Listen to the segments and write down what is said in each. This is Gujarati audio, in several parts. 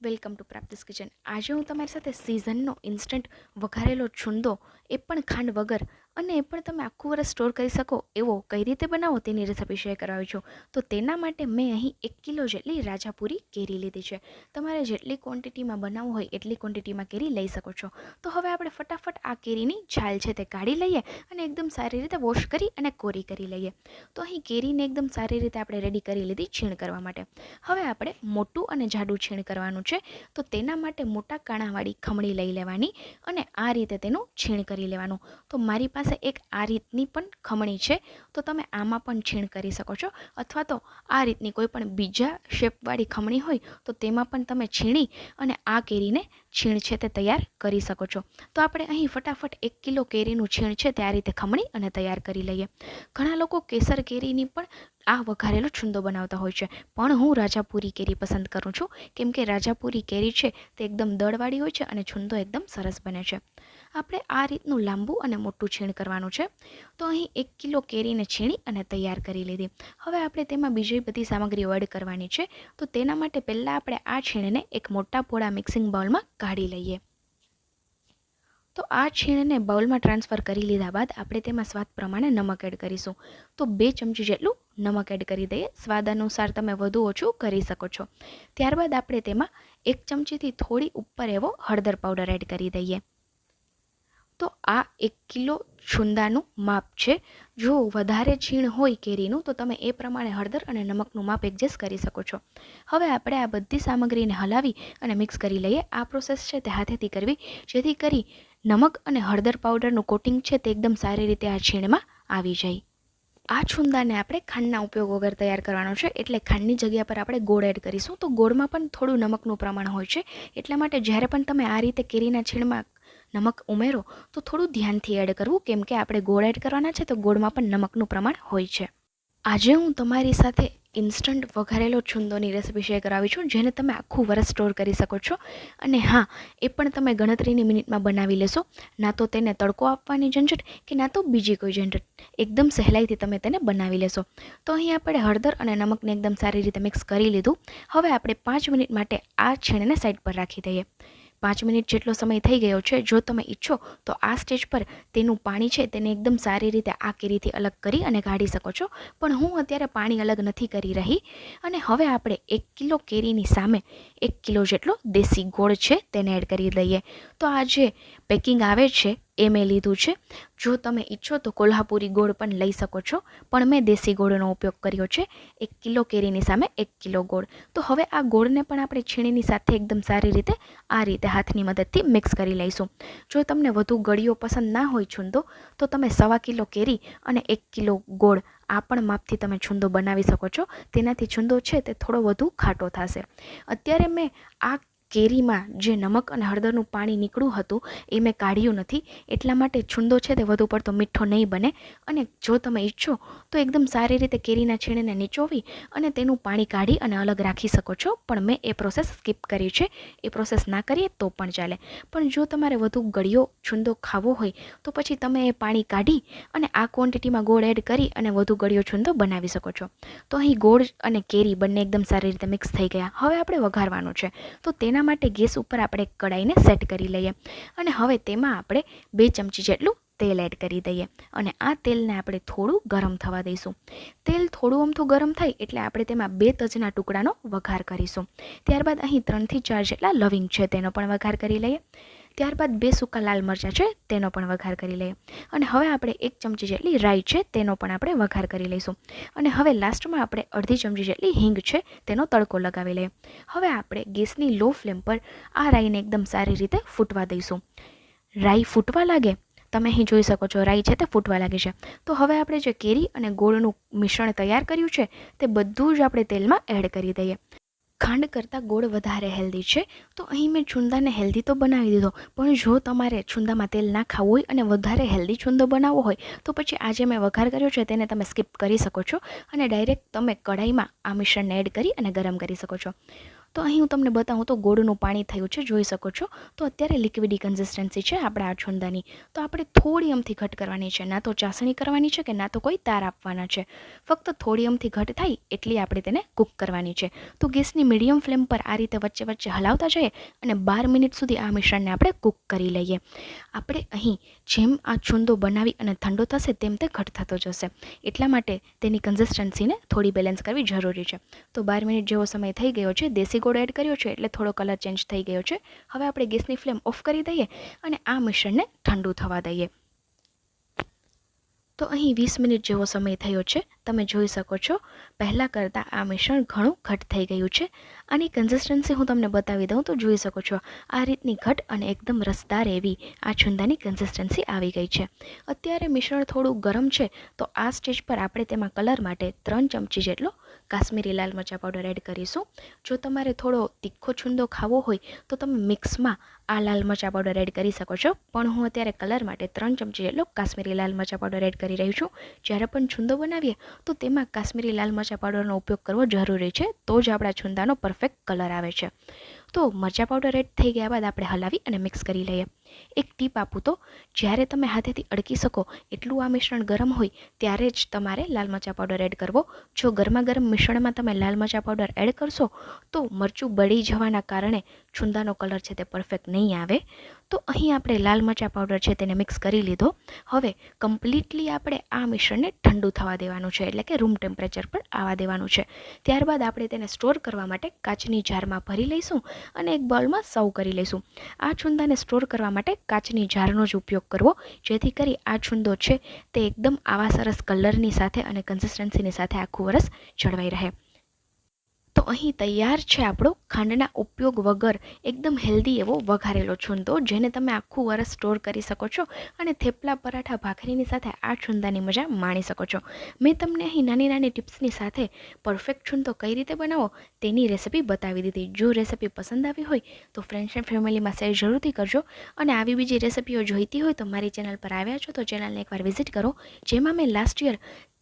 વેલકમ ટુ પ્રાપ્તિસ કિચન આજે હું તમારી સાથે સિઝનનો ઇન્સ્ટન્ટ વઘારેલો છુંદો એ પણ ખાંડ વગર અને એ પણ તમે આખું વર્ષ સ્ટોર કરી શકો એવો કઈ રીતે બનાવો તેની રેસિપી શેર કરાવી છું. તો તેના માટે મેં અહીં એક કિલો જેટલી રાજાપુરી કેરી લીધી છે. તમારે જેટલી ક્વોન્ટિટીમાં બનાવવું હોય એટલી ક્વોન્ટિટીમાં કેરી લઈ શકો છો. તો હવે આપણે ફટાફટ આ કેરીની છાલ છે તે કાઢી લઈએ અને એકદમ સારી રીતે વોશ કરી અને કોરી કરી લઈએ. તો અહીં કેરીને એકદમ સારી રીતે આપણે રેડી કરી લીધી છીણ કરવા માટે. હવે આપણે મોટું અને જાડું છીણ કરવાનું છે. તો તેના માટે મોટા કાણાવાળી ખમણી લઈ લેવાની અને આ રીતે તેનું છીણ કરી લેવાનું. તો મારી પાસે એક આ રીતની પણ ખમણી છે, તો તમે આમાં પણ છીણ કરી શકો છો. અથવા તો આ રીતની કોઈ પણ બીજા શેપવાળી ખમણી હોય, તો તેમાં પણ તમે છીણી અને આ કેરીને છીણ છે તે તૈયાર કરી શકો છો. તો આપણે અહીં ફટાફટ એક કિલો કેરીનું છીણ છે તે આ રીતે ખમણી અને તૈયાર કરી લઈએ. ઘણા લોકો કેસર કેરીની પણ આ વઘારેલો છુંદો બનાવતા હોય છે. પણ હું રાજાપુરી કેરી પસંદ કરું છું. કેમ કે રાજાપુરી કેરી છે તે એકદમ દળવાળી હોય છે અને છુંદો એકદમ સરસ બને છે. આપણે આ રીતનું લાંબુ અને મોટું છીણ કરવાનું છે. તો અહીં એક કિલો કેરીને છીણી અને તૈયાર કરી લીધી. હવે આપણે તેમાં બીજી બધી સામગ્રીઓ એડ કરવાની છે. તો તેના માટે પહેલાં આપણે આ છીણને એક મોટા પોળા મિક્સિંગ બાઉલમાં કાઢી લઈએ. તો આ છીણને બાઉલમાં ટ્રાન્સફર કરી લીધા બાદ આપણે તેમાં સ્વાદ પ્રમાણે નમક એડ કરીશું. તો બે ચમચી જેટલું નમક એડ કરી દઈએ. સ્વાદ અનુસાર તમે વધુ ઓછું કરી શકો છો. ત્યારબાદ આપણે તેમાં એક ચમચીથી થોડી ઉપર એવો હળદર પાવડર એડ કરી દઈએ. તો આ એક કિલો છુંદાનું માપ છે. જો વધારે છીણ હોય કેરીનું, તો તમે એ પ્રમાણે હળદર અને નમકનું માપ એડજસ્ટ કરી શકો છો. હવે આપણે આ બધી સામગ્રીને હલાવી અને મિક્સ કરી લઈએ. આ પ્રોસેસ છે તે હાથેથી કરવી. જેથી કરી નમક અને હળદર પાવડરનું કોટિંગ છે તે એકદમ સારી રીતે આ છીણમાં આવી જાય. આ છુંદાને આપણે ખાંડના ઉપયોગ વગર તૈયાર કરવાનો છે. એટલે ખાંડની જગ્યા પર આપણે ગોળ એડ કરીશું. તો ગોળમાં પણ થોડું નમકનું પ્રમાણ હોય છે. એટલા માટે જ્યારે પણ તમે આ રીતે કેરીના છીણમાં નમક ઉમેરો, તો થોડું ધ્યાનથી એડ કરવું, કેમ કે આપણે ગોળ એડ કરવાના છે, તો ગોળમાં પણ નમકનું પ્રમાણ હોય છે. આજે હું તમારી સાથે ઇન્સ્ટન્ટ વઘારેલો છુંદોની રેસીપી શેર કરાવી છું, જેને તમે આખું વરસ સ્ટોર કરી શકો છો. અને હા, એ પણ તમે ગણતરીની મિનિટમાં બનાવી લેશો. ના તો તેને તડકો આપવાની ઝંઝટ કે ના તો બીજી કોઈ ઝંઝટ. એકદમ સહેલાઈથી તમે તેને બનાવી લેશો. તો અહીં આપણે હળદર અને નમકને એકદમ સારી રીતે મિક્સ કરી લીધું. હવે આપણે પાંચ મિનિટ માટે આ છીણને સાઈડ પર રાખી દઈએ. પાંચ મિનિટ જેટલો સમય થઈ ગયો છે, જો તમે ઈચ્છો તો આ સ્ટેજ પર તેનું પાણી છે તેને એકદમ સારી રીતે આ કેરીથી અલગ કરી અને કાઢી શકો છો. પણ હું અત્યારે પાણી અલગ નથી કરી રહી અને હવે આપણે એક કિલો કેરીની સામે એક કિલો જેટલો દેશી ગોળ છે તેને એડ કરી દઈએ. તો આ જે પેકિંગ આવે છે એ મેં લીધું છે. જો તમે ઈચ્છો તો કોલ્હાપુરી ગોળ પણ લઈ શકો છો, પણ મેં દેશી ગોળનો ઉપયોગ કર્યો છે. એક કિલો કેરીની સામે એક કિલો ગોળ. તો હવે આ ગોળને પણ આપણે છીણીની સાથે એકદમ સારી રીતે, આ રીતે હાથની મદદથી મિક્સ કરી લઈશું. જો તમને વધુ ગળીઓ પસંદ ના હોય છુંદો, તો તમે સવા કિલો કેરી અને એક કિલો ગોળ આ પણ માપથી તમે છુંદો બનાવી શકો છો. તેનાથી છુંદો છે તે થોડો વધુ ખાટો થશે. અત્યારે મેં આ કેરીમાં જે નમક અને હળદરનું પાણી નીકળ્યું હતું, એ મેં કાઢ્યું નથી. એટલા માટે છુંદો છે તે વધુ પડતો મીઠો નહીં બને. અને જો તમે ઈચ્છો તો એકદમ સારી રીતે કેરીના છીણને નીચોવી અને તેનું પાણી કાઢી અને અલગ રાખી શકો છો. પણ મેં એ પ્રોસેસ સ્કીપ કરી છે. એ પ્રોસેસ ના કરીએ તો પણ ચાલે. પણ જો તમારે વધુ ગળ્યો છુંદો ખાવો હોય, તો પછી તમે એ પાણી કાઢી અને આ ક્વોન્ટિટીમાં ગોળ એડ કરી અને વધુ ગળ્યો છુંદો બનાવી શકો છો. તો અહીં ગોળ અને કેરી બંને એકદમ સારી રીતે મિક્સ થઈ ગયા. હવે આપણે વઘારવાનું છે. તો તેના તેના માટે ગેસ ઉપર આપણે કડાઈને સેટ કરી લઈએ. અને હવે તેમાં આપણે બે ચમચી જેટલું તેલ એડ કરી દઈએ. અને આ તેલને આપણે થોડું ગરમ થવા દઈશું. તેલ થોડું અમથું ગરમ થાય એટલે આપણે તેમાં બે તજના ટુકડાનો વઘાર કરીશું. ત્યારબાદ અહીં ત્રણથી ચાર જેટલા લવિંગ છે તેનો પણ વઘાર કરી લઈએ. ત્યારબાદ બે સૂકા લાલ મરચાં છે, તેનો પણ વઘાર કરી લઈએ. અને હવે આપણે એક ચમચી જેટલી રાઈ છે, તેનો પણ આપણે વઘાર કરી લઈશું. અને હવે લાસ્ટમાં આપણે અડધી ચમચી જેટલી હિંગ છે, તેનો તડકો લગાવી લઈએ. હવે આપણે ગેસની લો ફ્લેમ પર આ રાઈને એકદમ સારી રીતે ફૂટવા દઈશું. રાઈ ફૂટવા લાગે? તમે અહીં જોઈ શકો છો, રાઈ છે તે ફૂટવા લાગે છે. તો હવે આપણે જે કેરી અને ગોળનું મિશ્રણ તૈયાર કર્યું છે, તે બધું જ આપણે તેલમાં એડ કરી દઈએ. ખાંડ કરતાં ગોળ વધારે હેલ્ધી છે. તો અહીં મેં છુંદાને હેલ્ધી તો બનાવી દીધો, પણ જો તમારે છુંદામાં તેલ ના ખાવું હોય અને વધારે હેલ્ધી છુંદો બનાવવો હોય, તો પછી આજે મેં વઘાર કર્યો છે તેને તમે સ્કીપ કરી શકો છો અને ડાયરેક્ટ તમે કઢાઈમાં આ મિશ્રણને એડ કરી અને ગરમ કરી શકો છો. તો અહીં હું તમને બતાવું તો ગોળનું પાણી થયું છે, જોઈ શકો છો. તો અત્યારે લિક્વિડી કન્સિસ્ટન્સી છે આપણા આ છુંદાની તો આપણે થોડી અમથી ઘટ કરવાની છે. ના તો ચાસણી કરવાની છે કે ના તો કોઈ તાર આપવાના છે. ફક્ત થોડી અમથી ઘટ થાય એટલી આપણે તેને કૂક કરવાની છે. તો ગેસની મીડિયમ ફ્લેમ પર આ રીતે વચ્ચે વચ્ચે હલાવતા જઈએ અને બાર મિનિટ સુધી આ મિશ્રણને આપણે કૂક કરી લઈએ. આપણે અહીં જેમ આ છુંદો બનાવી અને ઠંડો થશે તેમ તે ઘટ થતો જશે. એટલા માટે તેની કન્સિસ્ટન્સીને થોડી બેલેન્સ કરવી જરૂરી છે. તો બાર મિનિટ જેવો સમય થઈ ગયો છે. દેશી ગોળ એડ કર્યો છે એટલે થોડો કલર ચેન્જ થઈ ગયો છે. હવે આપણે ગેસની ફ્લેમ ઓફ કરી દઈએ અને આ મિશ્રણને ઠંડુ થવા દઈએ. તો અહીં વીસ મિનિટ જેવો સમય થયો છે. તમે જોઈ શકો છો. પહેલાં કરતાં આ મિશ્રણ ઘણું ઘટ થઈ ગયું છે. આની કન્સિસ્ટન્સી હું તમને બતાવી દઉં તો જોઈ શકો છો. આ રીતની ઘટ અને એકદમ રસદાર એવી આ છુંદાની કન્સિસ્ટન્સી આવી ગઈ છે. અત્યારે મિશ્રણ થોડું ગરમ છે તો આ સ્ટેજ પર આપણે તેમાં કલર માટે ત્રણ ચમચી જેટલો કાશ્મીરી લાલ મરચા પાવડર એડ કરીશું. જો તમારે થોડો તીખો છુંદો ખાવો હોય તો તમે મિક્સમાં આ લાલ મરચા પાવડર એડ કરી શકો છો. પણ હું અત્યારે કલર માટે ત્રણ ચમચી જેટલો કાશ્મીરી લાલ મરચા પાવડર એડ કરી રહી છું. જ્યારે પણ છુંદો બનાવીએ તો તેમાં કાશ્મીરી લાલ મરચા પાવડરનો ઉપયોગ કરવો જરૂરી છે. તો જ આપણા છુંદાનો પરફેક્ટ કલર આવે છે. તો મરચા પાવડર એડ થઈ ગયા બાદ આપણે હલાવી અને મિક્સ કરી લઈએ. એક ટીપ આપું તો, જ્યારે તમે હાથેથી અડકી શકો એટલું આ મિશ્રણ ગરમ હોય, ત્યારે જ તમારે લાલ મરચા પાવડર એડ કરવો. જો ગરમા ગરમ મિશ્રણમાં તમે લાલ મરચા પાવડર એડ કરશો, તો મરચું બળી જવાના કારણે છુંદાનો કલર છે તે પરફેક્ટ નહીં આવે. તો અહીં આપણે લાલ મરચા પાવડર છે તેને મિક્સ કરી લીધો. હવે કમ્પ્લીટલી આપણે આ મિશ્રણને ઠંડુ થવા દેવાનું છે, એટલે કે રૂમ ટેમ્પરેચર પર આવવા દેવાનું છે. ત્યારબાદ આપણે તેને સ્ટોર કરવા માટે કાચની જારમાં ભરી લઈશું. અને એક બોલમાં સર્વ કરી લઈશું આ છુંદાને સ્ટોર કરવા માટે કાચની જારનો જ ઉપયોગ કરવો, જેથી કરી આ છુંદો છે તે એકદમ આવા સરસ કલરની સાથે અને કન્સિસ્ટન્સીની સાથે આખું વરસ જળવાઈ રહે. તો અહીં તૈયાર છે આપણો ખાંડના ઉપયોગ વગર. એકદમ હેલ્ધી એવો વઘારેલો છુંદો, જેને તમે આખું વરસ સ્ટોર કરી શકો છો અને થેપલા, પરાઠા, ભાખરીની સાથે આ છુંદાની મજા માણી શકો છો. મેં તમને અહીં નાની નાની ટિપ્સની સાથે પરફેક્ટ છુંદો કઈ રીતે બનાવો તેની રેસિપી બતાવી દીધી. જો રેસિપી પસંદ આવી હોય તો ફ્રેન્ડ્સ એન્ડ ફેમિલીમાં શેર જરૂરથી કરજો અને આવી બીજી રેસિપીઓ જોઈતી હોય તો મારી ચેનલ પર આવ્યા છો તો ચેનલને એકવાર વિઝિટ કરો, જેમાં મેં લાસ્ટ યર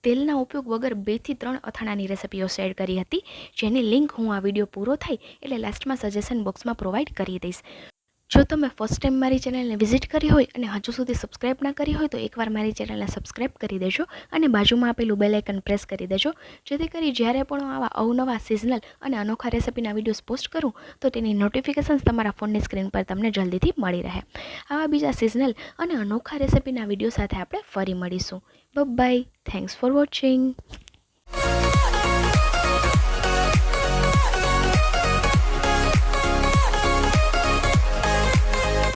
તેલના ઉપયોગ વગર બેથી ત્રણ અથાણાની રેસિપીઓ શેર કરી હતી. જેની લિંક હું આ વીડિયો પૂરો થાય એટલે લાસ્ટમાં સજેશન બોક્સમાં પ્રોવાઈડ કરી દઈશ. જો તમે ફર્સ્ટ ટાઈમ મારી ચેનલને વિઝિટ કરી હોય અને હજુ સુધી સબસ્ક્રાઈબ ના કરી હોય તો એકવાર મારી ચેનલને સબસ્ક્રાઈબ કરી દેજો અને બાજુમાં આપેલું બેલ આઇકન પ્રેસ કરી દેજો. જેથી કરી જ્યારે પણ હું આવા અવનવા સિઝનલ અને અનોખા રેસિપીના વિડીયોઝ પોસ્ટ કરું, તો તેની નોટિફિકેશન્સ તમારા ફોનની સ્ક્રીન પર તમને જલ્દીથી મળી રહે. આવા બીજા સિઝનલ અને અનોખા રેસિપીના વીડિયો સાથે આપણે ફરી મળીશું. By thanks for watching